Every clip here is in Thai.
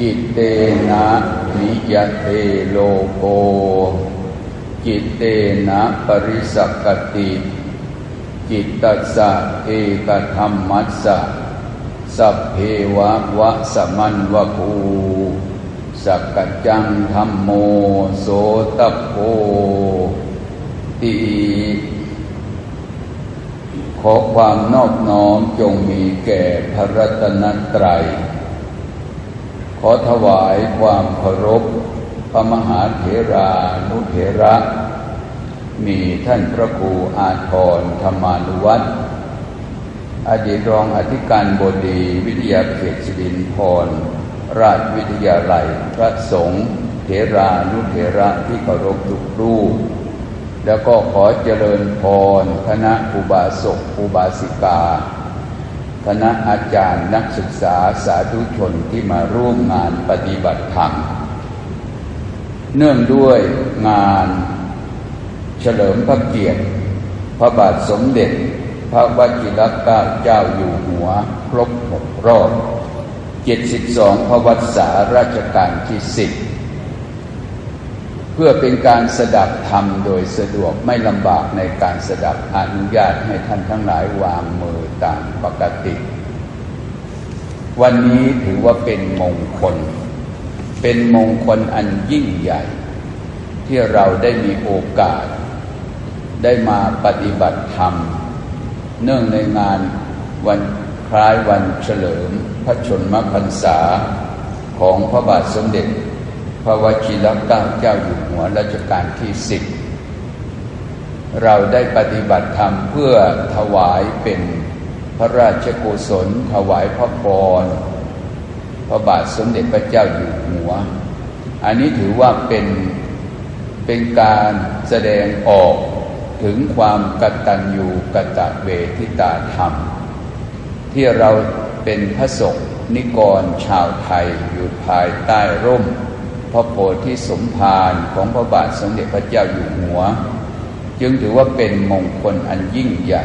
จิตเตนะนิยเตโลโก จิตเตนะปริสักติจิตตัสสะเอกธรรมัสสะสัพเพวะวะสมันวะคูสักกจังธรรมโมโสตโพติขอความนอบน้อมจงมีแก่พระรัตนตรัย ขอถวายความเคารพพระมหาเถรานุเถระ มีท่านพระครูอาทรธรรมานุวัตรอดีตรองอธิการบดีวิทยาเขตสิรินพร ราชวิทยาลัย พระสงฆ์เถรานุเถระที่เคารพทุกรูป แล้วก็ขอเจริญพรคณะอุบาสกอุบาสิกา คณะอาจารย์นักศึกษาสาธุชนที่มาร่วมงานปฏิบัติธรรม เนื่องด้วยงานเฉลิมพระเกียรติ พระบาทสมเด็จ พระวชิรเกล้าเจ้าอยู่หัว ครบหกรอบ 72 พระวัษาราชการที่สิบ พื่อเป็นการสดับธรรมโดยสะดวกไม่ลำบากในการสดับอนุญาตให้ท่านทั้งหลายวางมือตามปกติ วันนี้ถือว่าเป็นมงคล เป็นมงคลอันยิ่งใหญ่ ที่เราได้มีโอกาส ได้มาปฏิบัติธรรม เนื่องในงานวันคล้ายวันเฉลิม พระชนมพรรษาของพระบาทสมเด็จ ระวชิรเกล้าเจ้าอยู่หัวรัชกาลที่สิบเราได้ปฏิบัติธรรมเพื่อถวายเป็นพระราชกุศลถวายพระพรพระบาทสมเด็จพระเจ้าอยู่หัว อันนี้ถือว่าเป็นเป็นการแสดงออกถึงความกตัญญูกตเวทิตาธรรม ที่เราเป็นพระสงฆ์นิกรชาวไทยอยู่ภายใต้ร่ม พระโพธิสมภารของพระบาทสมเด็จพระเจ้าอยู่หัว จึงถือว่าเป็นมงคลอันยิ่งใหญ่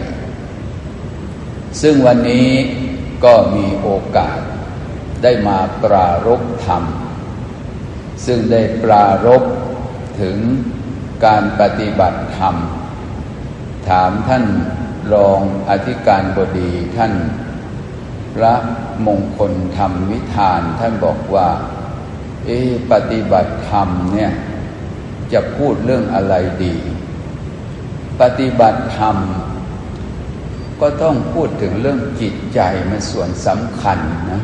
ซึ่งวันนี้ก็มีโอกาสได้มาปรารบธรรม ซึ่งได้ปรารบถึงการปฏิบัติธรรม ถามท่านรองอธิการบดีท่าน พระมงคลธรรมวิธานท่านบอกว่า เอปฏิบัติธรรมเนี่ยจะพูดเรื่องอะไรดี ปฏิบัติธรรม ก็ต้องพูดถึงเรื่องจิตใจมันส่วนสำคัญนะ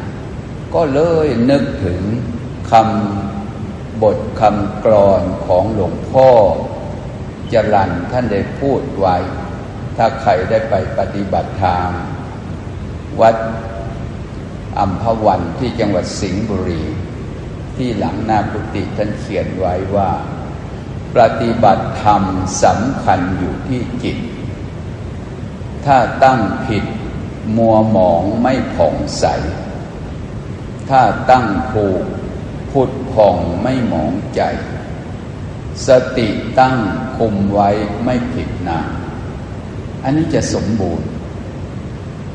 ก็เลยนึกถึงคำบทคำกรอนของหลวงพ่อ จรันท่านได้พูดไว้ ถ้าใครได้ไปปฏิบัติทางวัดอัมพวันที่จังหวัดสิงห์บุรี ที่หลังหน้ากุฏิท่านเขียนไว้ว่า ปฏิบัติธรรมสำคัญอยู่ที่จิต ถ้าตั้งผิดมัวหมองไม่ผ่องใส ถ้าตั้งถูกพุดผ่องไม่หมองใจ สติตั้งคุมไว้ไม่ผิดนาอันนี้จะสมบูรณ์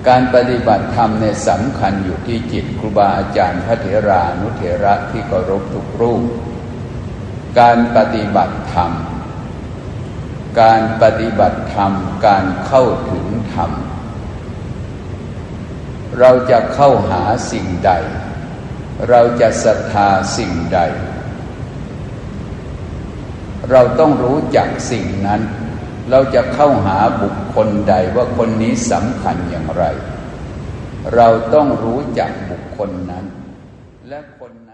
การปฏิบัติธรรมในสำคัญอยู่ที่จิตครูบาอาจารย์พระเถรานุเถระที่เคารพทุกรูป การปฏิบัติธรรม การปฏิบัติธรรม การเข้าถึงธรรม เราจะเข้าหาสิ่งใด เราจะศรัทธาสิ่งใด เราต้องรู้จักสิ่งนั้น เราจะเข้าหาบุคคลใดว่าคนนี้สำคัญอย่างไร เราต้องรู้จักบุคคลนั้น และคนนั้น